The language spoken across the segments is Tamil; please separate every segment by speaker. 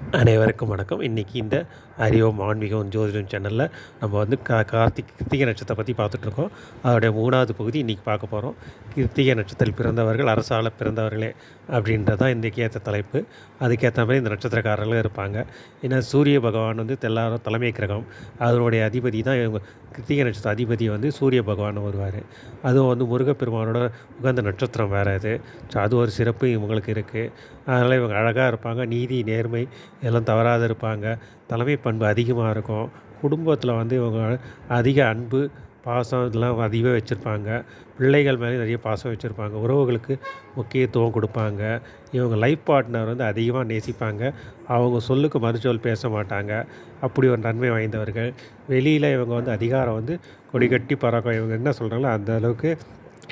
Speaker 1: அனைவருக்கும் வணக்கம். இன்றைக்கி இந்த அறிவோம் ஆன்மீகம் ஜோதிடம் சேனலில் நம்ம வந்து கா கார்த்திக் கிருத்திகை நட்சத்திரத்தை பற்றி பார்த்துட்ருக்கோம். அதோடைய மூணாவது பகுதி இன்றைக்கி பார்க்க போகிறோம் கிருத்திகை நட்சத்திரத்தில் பிறந்தவர்கள் அரசால பிறந்தவர்களே அப்படின்றது தான் இன்றைக்கி ஏற்ற தலைப்பு. அதுக்கேற்ற மாதிரி இந்த நட்சத்திரக்காரர்களும் இருப்பாங்க. ஏன்னா சூரிய பகவான் வந்து எல்லாரும் தலைமை கிரகம். அதனுடைய அதிபதி தான் இவங்க. கிருத்திகை நட்சத்திர அதிபதி வந்து சூரிய பகவான் வருவார். அதுவும் வந்து முருகப்பெருமானோட உகந்த நட்சத்திரம் வேறு அது. ஸோ அது ஒரு சிறப்பு இவங்களுக்கு இருக்குது அதனால் இவங்க அழகாக இருப்பாங்க நீதி நேர்மை இதெல்லாம் தவறாத இருப்பாங்க. தலைமை பண்பு அதிகமாக இருக்கும். குடும்பத்தில் வந்து இவங்க அதிக அன்பு பாசம் இதெல்லாம் அதிகமாக வச்சுருப்பாங்க. பிள்ளைகள் மேலே நிறைய பாசம் வச்சுருப்பாங்க. உறவுகளுக்கு முக்கியத்துவம் கொடுப்பாங்க. இவங்க லைஃப் பார்ட்னர் வந்து அதிகமாக நேசிப்பாங்க. அவங்க சொல்லுக்கு மறுச்சொல் பேச மாட்டாங்க. அப்படி ஒரு நன்மை வாய்ந்தவர்கள். வெளியில் இவங்க வந்து அதிகாரம் வந்து கொடிகட்டி பறக்கும். இவங்க என்ன சொல்கிறாங்களோ அந்த அளவுக்கு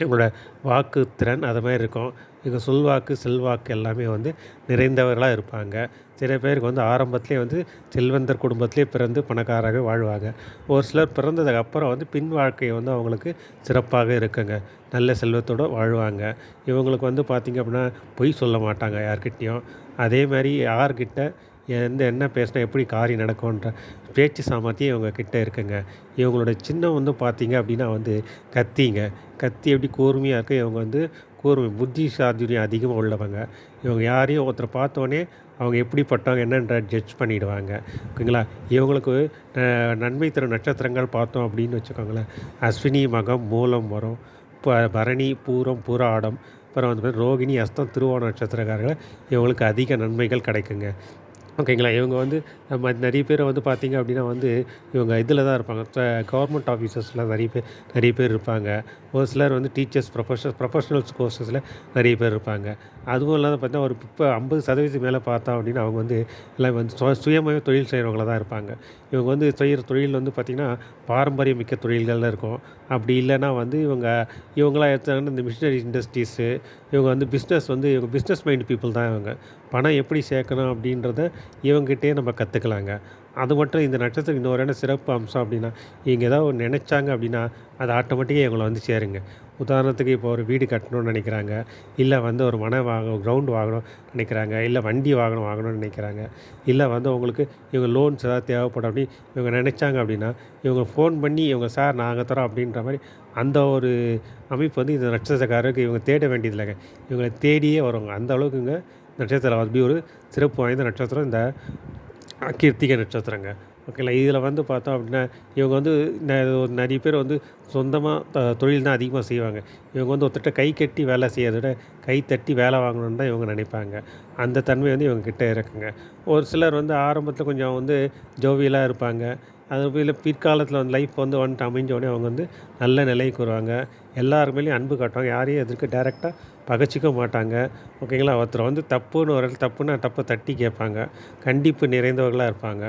Speaker 1: இவங்களோட வாக்கு திறன் அது மாதிரி இருக்கும். இவங்க சொல்வாக்கு செல்வாக்கு எல்லாமே வந்து நிறைந்தவர்களாக இருப்பாங்க. சில பேருக்கு வந்து ஆரம்பத்திலே வந்து செல்வந்தர் குடும்பத்திலே பிறந்து பணக்காராக வாழ்வாங்க. ஒரு சிலர் பிறந்ததுக்கு அப்புறம் வந்து பின் வாழ்க்கை வந்து அவங்களுக்கு சிறப்பாக இருக்குங்க. நல்ல செல்வத்தோடு வாழ்வாங்க. இவங்களுக்கு வந்து பார்த்திங்க அப்படின்னா பொய் சொல்ல மாட்டாங்க யார்கிட்டேயும். அதே மாதிரி யார்கிட்ட எந்த என்ன பேசினா எப்படி காரியம் நடக்கும்ன்ற பேச்சு சாமர்த்தியம் இவங்க கிட்டே இருக்குங்க. இவங்களோட சின்னம் வந்து பார்த்திங்க அப்படின்னா வந்து கத்திங்க. கத்தி எப்படி கூர்மையாக இருக்குது இவங்க வந்து கூர்மை புத்தி சாதுரியம் அதிகமாக உள்ளவங்க. இவங்க யாரையும் ஒருத்தரை பார்த்தோன்னே அவங்க எப்படிப்பட்டவங்க என்னன்ற ஜட்ஜ் பண்ணிவிடுவாங்க ஓகேங்களா? இவங்களுக்கு நன்மை தரும் நட்சத்திரங்கள் பார்த்தோம் அப்படின்னு வச்சுக்கோங்களேன். அஸ்வினி மகம் மூலம் வரும். ப பரணி பூரம் பூராடம். அப்புறம் வந்து ரோகிணி அஸ்தம் திருவோண நட்சத்திரக்காரர்கள். இவங்களுக்கு அதிக நன்மைகள் கிடைக்குங்க. ஓகேங்களா? இவங்க வந்து நிறைய பேர் வந்து பார்த்திங்க அப்படின்னா வந்து இவங்க இதில் தான் இருப்பாங்க. கவர்மெண்ட் ஆஃபீஸர்ஸில் நிறைய பேர் நிறைய பேர் இருப்பாங்க. ஒரு சிலர் வந்து டீச்சர்ஸ் ப்ரொஃபஷனல் ப்ரொஃபஷனல்ஸ் கோர்சஸில் நிறைய பேர் இருப்பாங்க. அதுவும் இல்லாத பார்த்தீங்கன்னா ஒரு இப்போ ஐம்பது சதவீதம் மேலே பார்த்தா அப்படின்னா அவங்க வந்து எல்லாம் வந்து சுய சுயமாக தொழில் செய்கிறவங்கள தான் இருப்பாங்க. இவங்க வந்து செய்கிற தொழில் வந்து பார்த்திங்கன்னா பாரம்பரிய மிக்க தொழில்கள் இருக்கும். அப்படி இல்லைன்னா வந்து இவங்க இவங்களாம் எடுத்தாங்கன்னா இந்த மிஷினரி இண்டஸ்ட்ரீஸு இவங்க வந்து பிஸ்னஸ் வந்து இவங்க பிஸ்னஸ் மைண்ட் பீப்புள் தான் இவங்க. பணம் எப்படி சேர்க்கணும் அப்படின்றத இவங்ககிட்டே நம்ம கற்றுக்கலாங்க அது மட்டும் இந்த நட்சத்திரம் இன்னொரு என்ன சிறப்பு அம்சம் அப்படின்னா இங்கே ஏதாவது ஒன்று நினச்சாங்க அப்படின்னா அது ஆட்டோமேட்டிக்காக இவங்களை வந்து சேருங்க. உதாரணத்துக்கு இப்போ ஒரு வீடு கட்டணும்னு நினைக்கிறாங்க இல்லை வந்து ஒரு மனை வாங்கணும் கிரவுண்ட் வாங்கணும் நினைக்கிறாங்க இல்லை வண்டி வாங்கணும் வாங்கணும்னு நினைக்கிறாங்க இல்லை வந்து உங்களுக்கு இவங்க லோன்ஸ் ஏதாவது தேவைப்படும் அப்படின்னு இவங்க நினச்சாங்க அப்படின்னா இவங்க ஃபோன் பண்ணி இவங்க சார் நாங்கள் தரோம் அப்படின்ற மாதிரி அந்த ஒரு அமைப்பு வந்து இந்த நட்சத்திரக்காரருக்கு இவங்க தேட வேண்டியதில்லைங்க. இவங்களை தேடியே வருவாங்க. அந்த அளவுக்குங்க நட்சத்திரம். அப்படி ஒரு சிறப்பு வாய்ந்த நட்சத்திரம். இந்த கீர்த்திகை நட்சத்திரங்க. ஓகேங்களா? இதில் வந்து பார்த்தோம் அப்படின்னா இவங்க வந்து நிறைய பேர் வந்து சொந்தமாக தொழில் தான் அதிகமாக செய்வாங்க. இவங்க வந்து ஒருத்தட்ட கை கட்டி வேலை செய்யறத விட கை தட்டி வேலை வாங்கணுன்னு தான் இவங்க நினைப்பாங்க. அந்த தன்மை வந்து இவங்க கிட்டே இருக்குங்க. ஒரு சிலர் வந்து ஆரம்பத்தில் கொஞ்சம் வந்து ஜோவியலாக இருப்பாங்க. அது இல்லை பிற்காலத்தில் வந்து லைஃப் வந்து வந்துட்டு அமைஞ்சோடனே அவங்க வந்து நல்ல நிலைக்கு வருவாங்க. எல்லாருமேலேயும் அன்பு காட்டுவாங்க. யாரையும் எதிர்க்க டேரெக்டாக பகச்சிக்க மாட்டாங்க. ஓகேங்களா? ஒருத்தர் வந்து தப்புன்னு ஒரு தப்புன்னா தப்பை தட்டி கேட்பாங்க. கண்டிப்பு நிறைந்தவர்களாக இருப்பாங்க.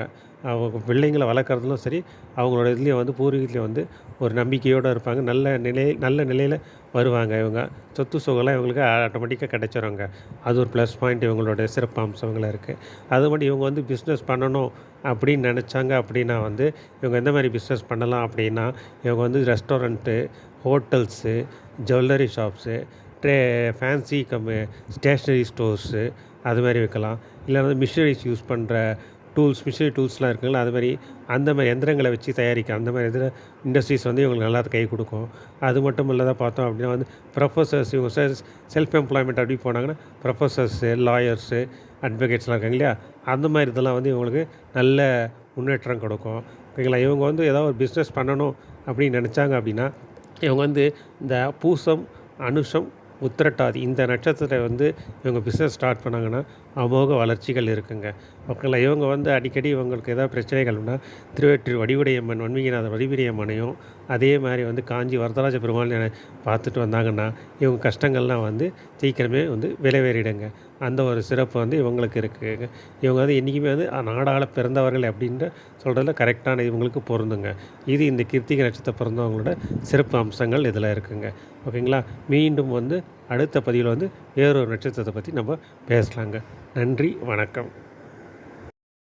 Speaker 1: அவங்க பிள்ளைங்களை வளர்க்குறதுலும் சரி அவங்களோட இதுலேயும் வந்து பூர்வீகத்துலேயும் வந்து ஒரு நம்பிக்கையோடு இருப்பாங்க. நல்ல நிலை நல்ல நிலையில் வருவாங்க இவங்க. சொத்து சுகம்லாம் இவங்களுக்கு ஆட்டோமேட்டிக்காக கிடச்சிருவாங்க அது ஒரு ப்ளஸ் பாயிண்ட் இவங்களோட சிறப்பு அம்சங்களாக இருக்குது அது மட்டும் இவங்க வந்து பிஸ்னஸ் பண்ணணும் அப்படின்னு நினச்சாங்க அப்படின்னா வந்து இவங்க எந்த மாதிரி பிஸ்னஸ் பண்ணலாம் அப்படின்னா இவங்க வந்து restaurant hotels jewellery shops tray fancy cum stationery stores அது மாதிரி வைக்கலாம். இல்லை வந்து மிஷினரிஸ் யூஸ் பண்ணுற டூல்ஸ் மிஷினரி டூல்ஸ்லாம் இருக்குங்களா அது மாதிரி அந்த மாதிரி எந்திரங்களை வச்சு தயாரிக்க அந்த மாதிரி இதில் இண்டஸ்ட்ரீஸ் வந்து இவங்களுக்கு நல்லா கை கொடுக்கும். அது மட்டும் இல்லாத பார்த்தோம் அப்படின்னா வந்து ப்ரொஃபஸர்ஸ் இவங்க செல்ஃப் எம்ப்ளாய்மெண்ட் அப்படி போனாங்கன்னா ப்ரொஃபஸர்ஸு லாயர்ஸு அட்வொகேட்ஸ்லாம் இருக்காங்க இல்லையா? அந்த மாதிரி இதெல்லாம் வந்து இவங்களுக்கு நல்ல முன்னேற்றம் கொடுக்கும். ஓகேங்களா? இவங்க வந்து ஏதாவது ஒரு பிஸ்னஸ் பண்ணணும் அப்படின்னு நினச்சாங்க அப்படின்னா இவங்க வந்து இந்த பூசம் அனுஷம் உத்திரட்டாதி. இந்த நட்சத்திரத்தை வந்து இவங்க பிஸ்னஸ் ஸ்டார்ட் பண்ணாங்கன்னா அமோக வளர்ச்சிகள் இருக்குங்க. ஓகேங்களா இவங்க வந்து அடிக்கடி இவங்களுக்கு ஏதாவது பிரச்சனைகள்னா திருவெற்றியூர் வடிவுடையம்மன் வன்மீகநாதர் வடிவுடையம்மனையும் அதே மாதிரி வந்து காஞ்சி வரதராஜ பெருமாள் பார்த்துட்டு வந்தாங்கன்னா இவங்க கஷ்டங்கள்லாம் வந்து சீக்கிரமே வந்து விளைவேறிடுங்க. அந்த ஒரு சிறப்பு வந்து இவங்களுக்கு இருக்குதுங்க இவங்க வந்து என்றைக்குமே வந்து நாடாள பிறந்தவர்கள் அப்படின்ற சொல்கிறதுல கரெக்டான இவங்களுக்கு பொருந்துங்க. இது இந்த கிருத்திகை நட்சத்திரம் பிறந்தவங்களோட சிறப்பு அம்சங்கள் இதில் இருக்குங்க. ஓகேங்களா? மீண்டும் வந்து அடுத்த பதிவில் வந்து வேறொரு நட்சத்திரத்தை பற்றி நம்ம பேசலாங்க. நன்றி வணக்கம்.